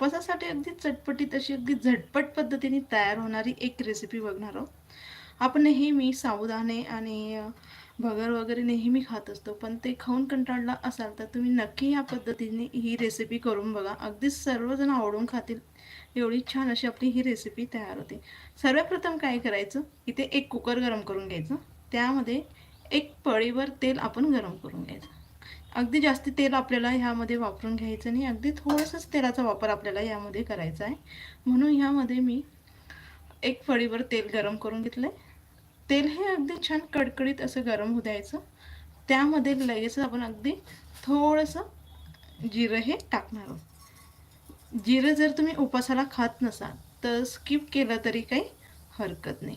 उपवासासाठी अगदी चटपटीत अशी अगदी झटपट पद्धतीने तयार होणारी एक रेसिपी बघणार आहोत. आपण नेहमी साबुदाणे आणि भगर वगैरे नेहमी खात असतो पण ते खाऊन कंटाळला असाल तर तुम्ही नक्की या पद्धतीने ही रेसिपी करून बघा. अगदी सर्वजण आवडून खातील. एवढी छान अशी आपली ही रेसिपी तयार होते. सर्वप्रथम काय करायचं? इथे एक कुकर गरम करून घ्यायचं. त्यामध्ये एक पळीवर तेल आपण गरम करून घ्यायचं. अगदी जास्ती तेल आपल्याला ह्यामध्ये वापरून घ्यायचं नाही. अगदी थोडंसंच तेलाचा वापर आपल्याला यामध्ये करायचा आहे. म्हणून ह्यामध्ये मी एक फळीवर तेल गरम करून घेतलं आहे तेल हे अगदी छान कडकडीत असं गरम होऊ द्यायचं. त्यामध्ये लगेच आपण अगदी थोडंसं जिरं हे टाकणार आहोत. जिरं जर तुम्ही उपासाला खात नसाल तर स्किप केलं तरी काही हरकत नाही.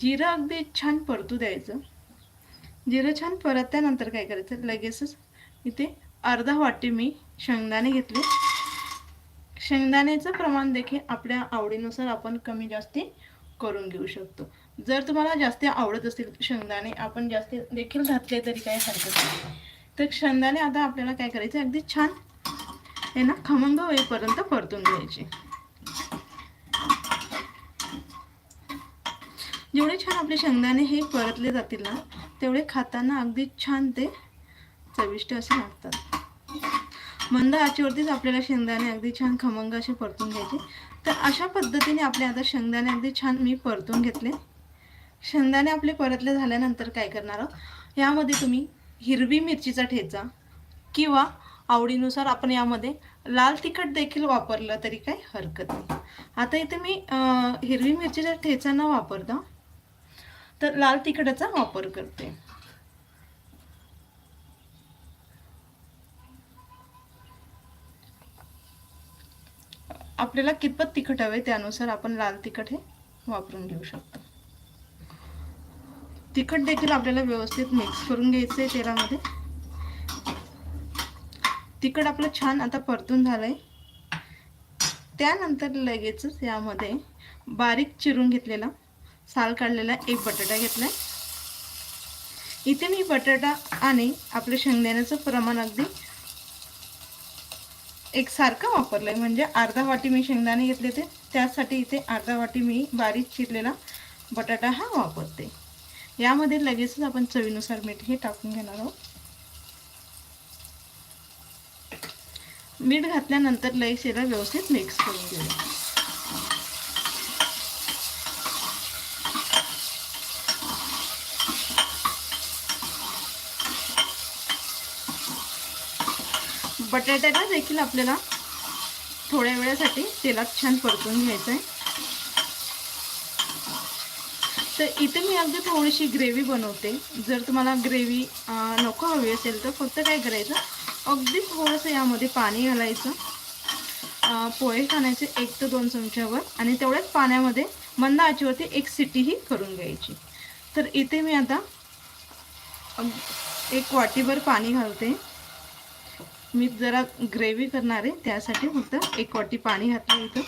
जिरं अगदी छान परतू द्यायचं. जिरं छान परतल्यानंतर काय करायचं? लगेचच इथे अर्धा वाटी मी शेंगदाणे घेतले. शेंगदाण्याचं प्रमाण देखील आपल्या आवडीनुसार आपण कमी जास्ती करून घेऊ शकतो. जर तुम्हाला जास्त आवडत असतील शेंगदाणे आपण जास्त देखील घातले तरी काही हरकत नाही. तर शेंगदाणे आता आपल्याला काय करायचं अगदी छान हे ना खमंग होईपर्यंत परतून घ्यायचे. जेवढे छान आपले शेंगदाणे हे परतले जातील ना तेवढे खाताना अगदी छान ते चविष्ट असे लागतात. मंद आचेवरतीच आपल्याला शेंगदाणे अगदी छान खमंग असे परतून घ्यायचे. तर अशा पद्धतीने आपले आता शेंगदाणे अगदी छान मी परतून घेतले. शेंगदाणे आपले परतले झाल्यानंतर काय करणार आहोत? यामध्ये तुम्ही हिरवी मिरचीचा ठेचा किंवा आवडीनुसार आपण यामध्ये लाल तिखट देखील वापरलं तरी काही हरकत नाही. आता इथे मी हिरवी मिरचीचा ठेचा न वापरता तर लाल तिखटाचा वापर करते. आपल्याला कितपत तिखट हवे त्यानुसार आपण लाल तिखट हे वापरून घेऊ शकतो. तिखट देखील आपल्याला व्यवस्थित मिक्स करून घ्यायचं आहे तेलामध्ये. तिखट आपलं छान आता परतून झालंय. त्यानंतर लगेचच यामध्ये बारीक चिरून घेतलेला साल काढलेला एक बटाटा घेतला इथे मी बटाटा आणि आपल्या शेंगदाण्याचं प्रमाण अगदी एकसारखं आहे म्हणजे अर्धा वाटी मी शेंगदाणे घेतले ते त्यासाठी इथे अर्धा वाटी मी बारीक चिरलेला बटाटा हा वापरते. यामध्ये लगेचच आपण चवीनुसार मीठ हे टाकून घेणार आहोत. मीठ घातल्यानंतर लगेच याला व्यवस्थित मिक्स करून घेऊया. बटाट्याला देखील आपल्याला थोड्या वेळासाठी तेलात छान परतून घ्यायचं आहे तर इथे मी अगदी थोडीशी ग्रेव्ही बनवते. जर तुम्हाला ग्रेव्ही नको हवी असेल तर फक्त काय करायचं अगदी थोडंसं यामध्ये पाणी घालायचं. पोहे खाण्याचे एक ते दोन चमच्यावर आणि तेवढ्याच पाण्यामध्ये मंद आचीवरती एक सिटीही करून घ्यायची. तर इथे मी आता एक वाटीभर पाणी घालते. मी जरा ग्रेव्ही करणार आहे त्यासाठी फक्त एक वाटी पाणी घातलं इथं.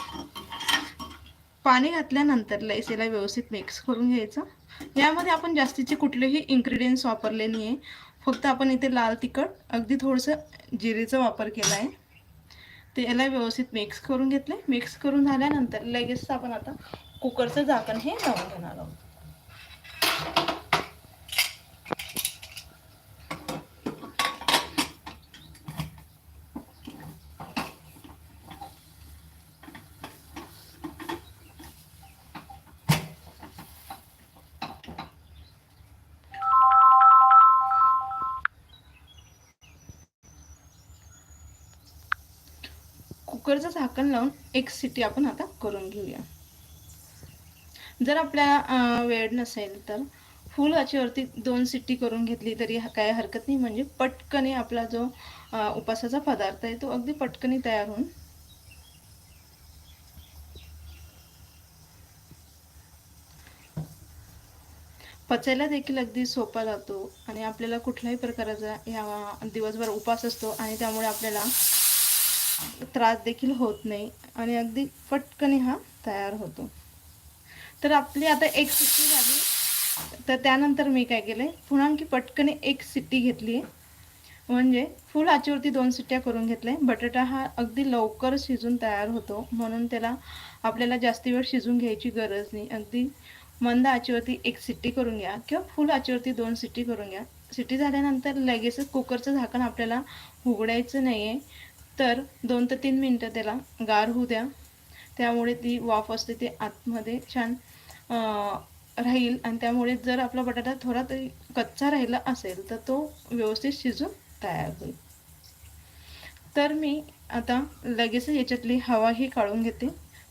पाणी घातल्यानंतर लयस याला व्यवस्थित मिक्स करून घ्यायचं. यामध्ये आपण जास्तीचे कुठलेही इन्ग्रेडियंट्स वापरले नाही आहे फक्त आपण इथे लाल तिखट अगदी थोडंसं जिरेचा वापर केला आहे. ते याला व्यवस्थित मिक्स करून घेतले मिक्स करून झाल्यानंतर लगेच आपण आता कुकरचं झाकण हे लावून घेणार आहोत. कुकरचं झाकण लावून एक सिटी आपण आता करून घेऊया. जर आपल्या वेळ नसेल तर फुल आचेवरती दोन सिट्टी करून घेतली तरी काय हरकत नाही. म्हणजे पटकने आपला जो उपासाचा पदार्थ आहे तो अगदी पटकने तयार होऊन पचायला देखील अगदी सोपा जातो आणि आपल्याला कुठल्याही प्रकाराचा या दिवसभर उपास असतो आणि त्यामुळे आपल्याला त्रास देखील होत नाही आणि अगदी पटकन हा तयार होतो. तर आपली आता एक सिट्टी झाली. तर त्यानंतर मी काय केलं पुन्हा आणखी पटकन एक सिट्टी घेतली आहे. म्हणजे फुल आचेवरती दोन सिट्ट्या करून घेतल्या बटाटा हा अगदी लवकर शिजून तयार होतो. म्हणून त्याला आपल्याला जास्ती वेळ शिजून घ्यायची गरज नाही. अगदी मंद आचेवरती एक सिट्टी करून घ्या किंवा फुल आचेवरती दोन सिट्टी करून घ्या. सिट्टी झाल्यानंतर लगेचच कुकरचं झाकण आपल्याला उघडायचं नाही आहे तर दोन ते तीन मिनटं त्याला गार होऊ द्या. त्यामुळे ती वाफ असते ते आतमध्ये छान राहील. आणि त्यामुळे जर आपला बटाटा थोडा तरी कच्चा राहिला असेल तर तो व्यवस्थित शिजून तयार होईल. तर मी आता लगेच याच्यातली हवाही काढून घेते.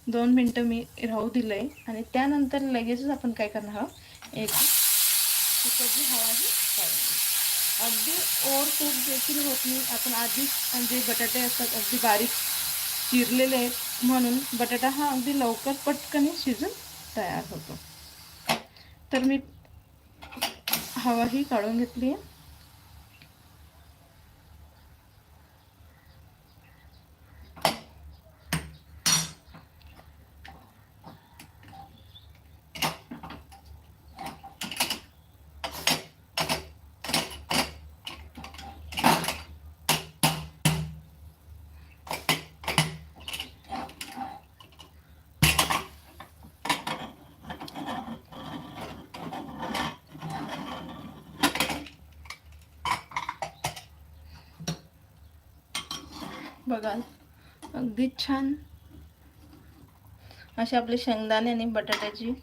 दोन मिनटं मी राहू दिलं आहे आणि त्यानंतर लगेचच आपण काय करणार आहोत? एक त्याच्यातली हवाही अगदी ओर तूप देखील होत नाही. आपण आधीच जे बटाटे असतात अगदी बारीक चिरलेले आहेत. म्हणून बटाटा हा अगदी लवकर पटकन शिजून तयार होतो. तर मी हवाही काढून घेतली आहे. बघाल अगदी छान. असे आपले शेंगदाणे आणि बटाट्याची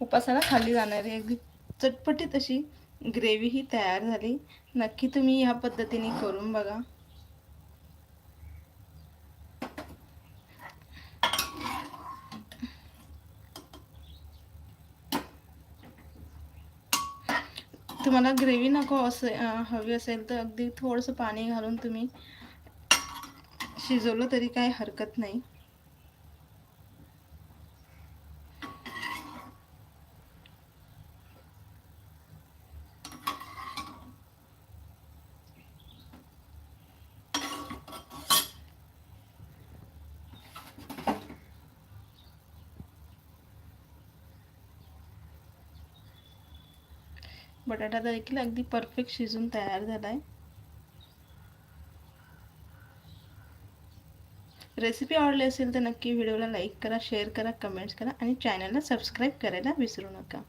उपासाला खाली जाणारी अगदी चटपटीत अशी ग्रेव्ही ही तयार झाली. नक्की तुम्ही ह्या पद्धतीने करून बघा. तुम्हाला ग्रेव्ही नको असे हवी असेल तर अगदी थोडंसं पाणी घालून तुम्ही शिजवलं तरी काही हरकत नाही. बटाटा देखील अगदी परफेक्ट शिजून तयार झाला आहे रेसिपी आवडली असेल तर नक्की व्हिडिओला लाईक करा शेअर करा कमेंट्स करा आणि चॅनलला सबस्क्राईब करायला विसरू नका.